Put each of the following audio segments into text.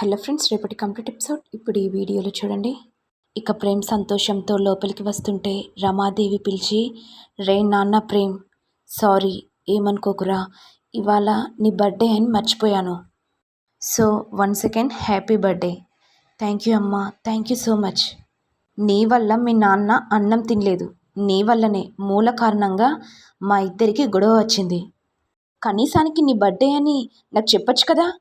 Hello friends రేపటి complete episode. ఇప్పుడు ఈ వీడియోలో చూడండి. ఇక ప్రేమ్ సంతోషంతో లోపలికి వస్తుంటే రమాదేవి పిలిచి రే నాన్న ప్రేమ్ సారీ ఏమనుకోకురా? ఇవాళ నీ బర్త్డే అని మర్చిపోయాను. So one second happy birthday. Thank you అమ్మా థ్యాంక్ యూ సో మచ్. నీ వల్ల మీ నాన్న అన్నం తినలేదు. నీ వల్లనే మూల కారణంగా మా ఇద్దరికి గొడవ వచ్చింది. కనీసానికి నీ బర్త్డే అని నాకు చెప్పొచ్చు కదా?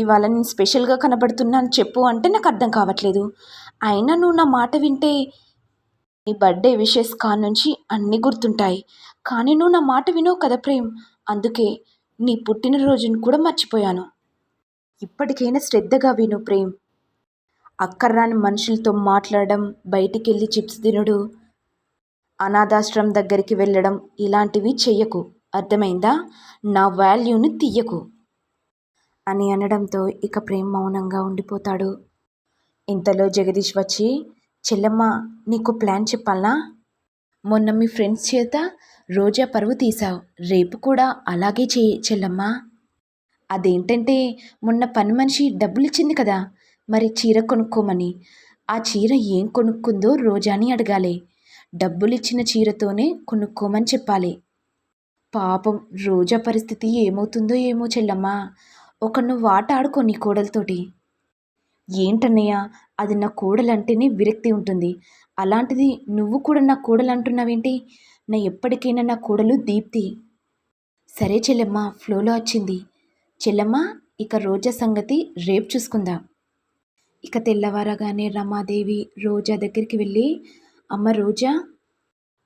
ఇవాళ నేను స్పెషల్గా కనబడుతున్నాను చెప్పు అంటే నాకు అర్థం కావట్లేదు. అయినా నువ్వు నా మాట వింటే నీ బర్త్డే విషెస్ కానుంచి అన్నీ గుర్తుంటాయి. కానీ నువ్వు నా మాట వినవు కదా ప్రేమ్. అందుకే నీ పుట్టినరోజును కూడా మర్చిపోయాను. ఇప్పటికైనా శ్రద్ధగా విను ప్రేమ్. అక్కర్రాని మనుషులతో మాట్లాడడం బయటికి వెళ్ళి చిప్స్ తినడు అనాథాశ్రమం దగ్గరికి వెళ్ళడం ఇలాంటివి చెయ్యకు. అర్థమైందా? నా వాల్యూని తీయకు. అని అనడంతో ఇక ప్రేమ్ మౌనంగా ఉండిపోతాడు. ఇంతలో జగదీష్ వచ్చి చెల్లమ్మ నీకు ప్లాన్ చెప్పాలనా? మొన్న మీ ఫ్రెండ్స్ చేత రోజా పరువు తీసావు రేపు కూడా అలాగే చేయి చెల్లమ్మ. అదేంటంటే మొన్న పని మనిషి డబ్బులు ఇచ్చింది కదా మరి చీర కొనుక్కోమని. ఆ చీర ఏం కొనుక్కుందో రోజాని అడగాలి. డబ్బులు ఇచ్చిన చీరతోనే కొనుక్కోమని చెప్పాలి. పాపం రోజా పరిస్థితి ఏమవుతుందో ఏమో చెల్లమ్మా. ఒక నువ్వు ఆట ఆడుకో నీ కోడలతోటి. ఏంటన్నయ్య అది నా కోడలంటేనే విరక్తి ఉంటుంది. అలాంటిది నువ్వు కూడా నా కోడలు అంటున్నావేంటి నా ఎప్పటికైనా నా కోడలు దీప్తి. సరే చెల్లెమ్మ ఫ్లోలో వచ్చింది. చెల్లెమ్మ ఇక రోజా సంగతి రేపు చూసుకుందాం. ఇక తెల్లవారగానే రమాదేవి రోజా దగ్గరికి వెళ్ళి అమ్మ రోజా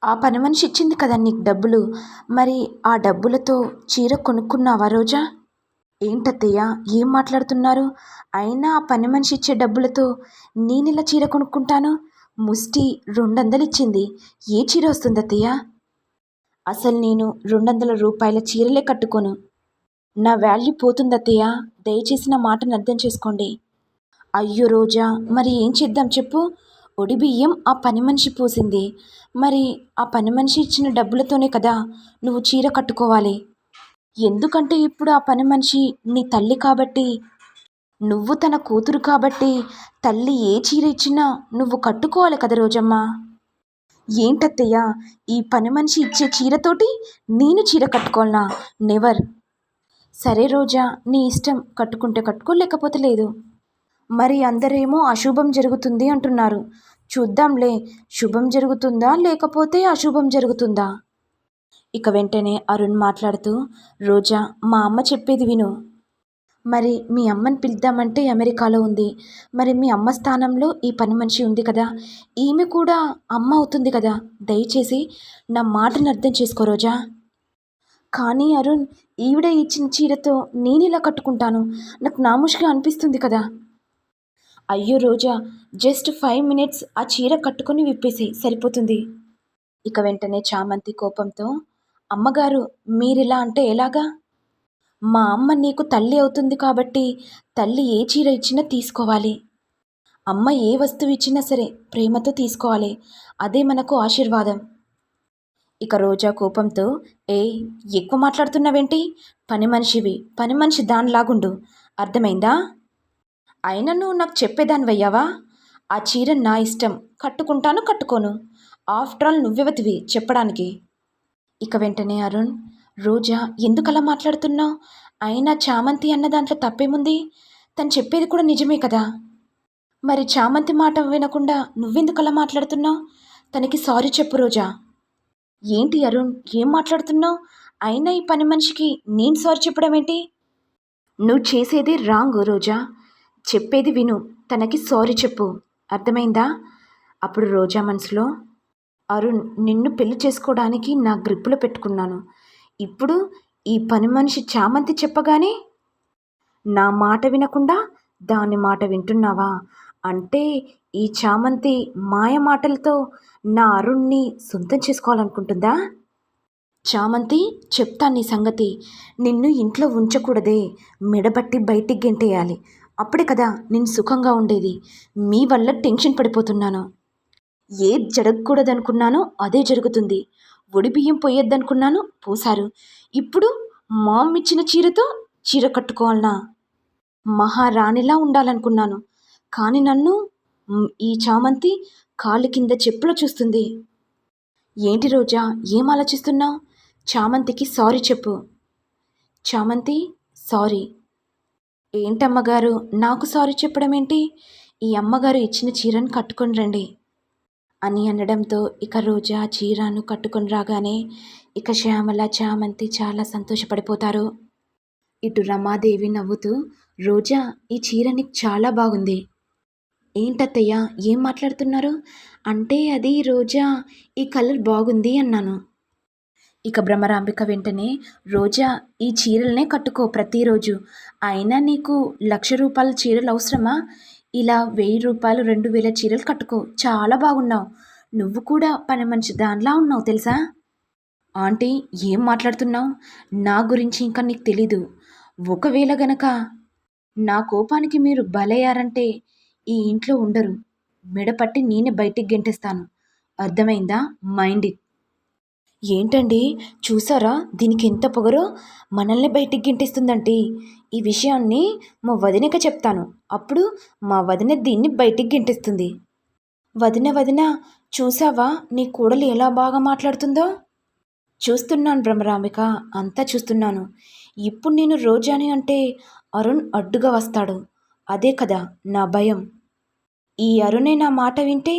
ఆ పని మనిషి ఇచ్చింది కదా నీకు డబ్బులు? మరి ఆ డబ్బులతో చీర కొనుక్కున్నావా రోజా? ఏంటత్తయ్య? ఏం మాట్లాడుతున్నారు? అయినా ఆ పని మనిషి ఇచ్చే డబ్బులతో నేనిలా చీర కొనుక్కుంటాను? ముష్టి రెండొందలు ఇచ్చింది ఏ చీర వస్తుంది అత్తయ్య అసలు నేను రెండొందల రూపాయల చీరలే కట్టుకోను. నా వాల్యూ పోతుంది అత్తయ్య దయచేసి నా మాటను అర్థం చేసుకోండి. అయ్యో రోజా మరి ఏం చేద్దాం చెప్పు? ఒడి బియ్యం ఆ పని మనిషి పోసింది. మరి ఆ పని మనిషి ఇచ్చిన డబ్బులతోనే కదా నువ్వు చీర కట్టుకోవాలి. ఎందుకంటే ఇప్పుడు ఆ పని మనిషి నీ తల్లి కాబట్టి నువ్వు తన కూతురు కాబట్టి తల్లి ఏ చీర ఇచ్చినా నువ్వు కట్టుకోవాలి కదా రోజమ్మ? ఏంటత్తయ్య ఈ పని మనిషి ఇచ్చే చీరతోటి నేను చీర కట్టుకోవాలనా? నెవర్ సరే రోజా నీ ఇష్టం కట్టుకుంటే కట్టుకో లేకపోతే లేదు. మరి అందరేమో అశుభం జరుగుతుంది అంటున్నారు. చూద్దాంలే శుభం జరుగుతుందా లేకపోతే అశుభం జరుగుతుందా? ఇక వెంటనే అరుణ్ మాట్లాడుతూ రోజా మా అమ్మ చెప్పేది విను. మరి మీ అమ్మని పిలుద్దామంటే అమెరికాలో ఉంది. మరి మీ అమ్మ స్థానంలో ఈ పని మనిషి ఉంది కదా. ఈమె కూడా అమ్మ అవుతుంది కదా. దయచేసి నా మాటను అర్థం చేసుకో రోజా. కానీ అరుణ్ ఈవిడ ఇచ్చిన చీరతో నేను ఇలా కట్టుకుంటాను. నాకు నాముష్గా అనిపిస్తుంది కదా. అయ్యో రోజా జస్ట్ ఫైవ్ మినిట్స్ ఆ చీర కట్టుకొని విప్పేసి సరిపోతుంది. ఇక వెంటనే చామంతి కోపంతో అమ్మగారు మీరిలా అంటే ఎలాగా? మా అమ్మ నీకు తల్లి అవుతుంది కాబట్టి తల్లి ఏ చీర ఇచ్చినా తీసుకోవాలి. అమ్మ ఏ వస్తువు ఇచ్చినా సరే ప్రేమతో తీసుకోవాలి. అదే మనకు ఆశీర్వాదం. ఇక రోజా కోపంతో ఏ ఎక్కువ మాట్లాడుతున్నావేంటి? పని మనిషివి పని మనిషి దానిలాగుండు. అర్థమైందా? అయినా నువ్వు నాకు చెప్పేదానివయ్యావా? ఆ చీర నా ఇష్టం కట్టుకుంటాను కట్టుకోను. ఆఫ్టర్ ఆల్ నువ్వెవతివి చెప్పడానికి? ఇక వెంటనే అరుణ్ రోజా ఎందుకలా మాట్లాడుతున్నావు అయినా చామంతి అన్న దాంట్లో తప్పేముంది? తను చెప్పేది కూడా నిజమే కదా? మరి చామంతి మాట వినకుండా నువ్వెందుకు అలా మాట్లాడుతున్నావు తనకి సారీ చెప్పు రోజా. ఏంటి అరుణ్ ఏం మాట్లాడుతున్నావు అయినా ఈ పని మనిషికి నేను సారీ చెప్పడం ఏంటి? నువ్వు చేసేది రాంగ్ రోజా. చెప్పేది విను తనకి సారీ చెప్పు. అర్థమైందా? అప్పుడు రోజా మనసులో అరుణ్ నిన్ను పెళ్ళి చేసుకోవడానికి నా గ్రిప్పులో పెట్టుకున్నాను. ఇప్పుడు ఈ పని మనిషి చామంతి చెప్పగానే నా మాట వినకుండా దాని మాట వింటున్నావా? అంటే ఈ చామంతి మాయ మాటలతో నా అరుణ్ణి సొంతం చేసుకోవాలనుకుంటుందా? చామంతి చెప్తా నీ సంగతి. నిన్ను ఇంట్లో ఉంచకూడదే. మెడబట్టి బయటికి గెంటేయాలి. అప్పుడే కదా నేను సుఖంగా ఉండేది. మీ వల్ల టెన్షన్ పడిపోతున్నాను. ఏది జరగకూడదనుకున్నానో అదే జరుగుతుంది. ఒడి బియ్యం పోయొద్దనుకున్నాను పోసారు ఇప్పుడు మామ్ ఇచ్చిన చీరతో చీర కట్టుకోవాలనా? మహారాణిలా ఉండాలనుకున్నాను. కానీ నన్ను ఈ చామంతి కాలు కింద చెప్పులో చూస్తుంది. ఏంటి రోజా ఏం ఆలోచిస్తున్నావు? చామంతికి సారీ చెప్పు. చామంతి సారీ. ఏంటమ్మగారు నాకు సారీ చెప్పడం ఏంటి ఈ అమ్మగారు ఇచ్చిన చీరను కట్టుకొని రండి. అని అనడంతో ఇక రోజా చీరను కట్టుకొని రాగానే ఇక శ్యామల చామంతి చాలా సంతోషపడిపోతారు. ఇటు రమాదేవి నవ్వుతూ రోజా ఈ చీర నీకు చాలా బాగుంది. ఏంటత్తయ్య ఏం మాట్లాడుతున్నారు? అంటే అది రోజా ఈ కలర్ బాగుంది అన్నాను. ఇక భ్రమరాంబిక వెంటనే రోజా ఈ చీరలనే కట్టుకో ప్రతిరోజు. అయినా నీకు లక్ష రూపాయల చీరలు అవసరమా? ఇలా వెయ్యి రూపాయలు రెండు వేల చీరలు కట్టుకో. చాలా బాగున్నావు. నువ్వు కూడా పని మంచి దానిలా ఉన్నావు తెలుసా? ఆంటీ ఏం మాట్లాడుతున్నావు? నా గురించి ఇంకా నీకు తెలీదు. ఒకవేళ గనక నా కోపానికి మీరు బలయ్యారంటే ఈ ఇంట్లో ఉండరు. మెడపట్టి నేనే బయటికి గెంటేస్తాను. అర్థమైందా? Mind it. ఏంటండి? చూసారా? దీనికి ఎంత పొగరో? మనల్ని బయటికి గెంటేస్తుందంటే. ఈ విషయాన్ని మా వదినకి చెప్తాను. అప్పుడు మా వదిన దీన్ని బయటికి గింటిస్తుంది. వదిన వదిన చూసావా నీ కూడలు ఎలా బాగా మాట్లాడుతుందో? చూస్తున్నాను భ్రమరాంబిక అంతా చూస్తున్నాను. ఇప్పుడు నేను రోజాని అంటే అరుణ్ అడ్డుగా వస్తాడు. అదే కదా నా భయం. ఈ అరుణే నా మాట వింటే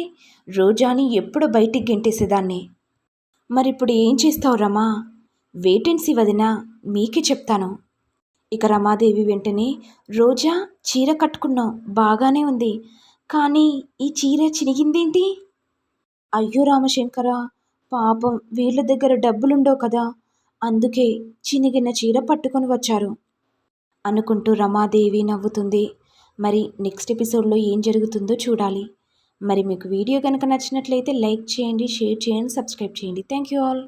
రోజాని ఎప్పుడు బయటికి గెంటేసేదాన్ని. మరిప్పుడు ఏం చేస్తావు రమా? వేటెన్సీ వదిన మీకే చెప్తాను. ఇక రమాదేవి వెంటనే రోజా చీర కట్టుకున్నావు బాగానే ఉంది. కానీ ఈ చీర చినిగిందేంటి? అయ్యో రామశంకర పాపం వీళ్ళ దగ్గర డబ్బులుండవు కదా. అందుకే చినిగిన చీర పట్టుకొని వచ్చారు. అనుకుంటూ రమాదేవి నవ్వుతుంది. మరి నెక్స్ట్ ఎపిసోడ్లో ఏం జరుగుతుందో చూడాలి. మరి మీకు వీడియో కనుక నచ్చినట్లయితే లైక్ చేయండి షేర్ చేయండి సబ్స్క్రైబ్ చేయండి. Thank you all.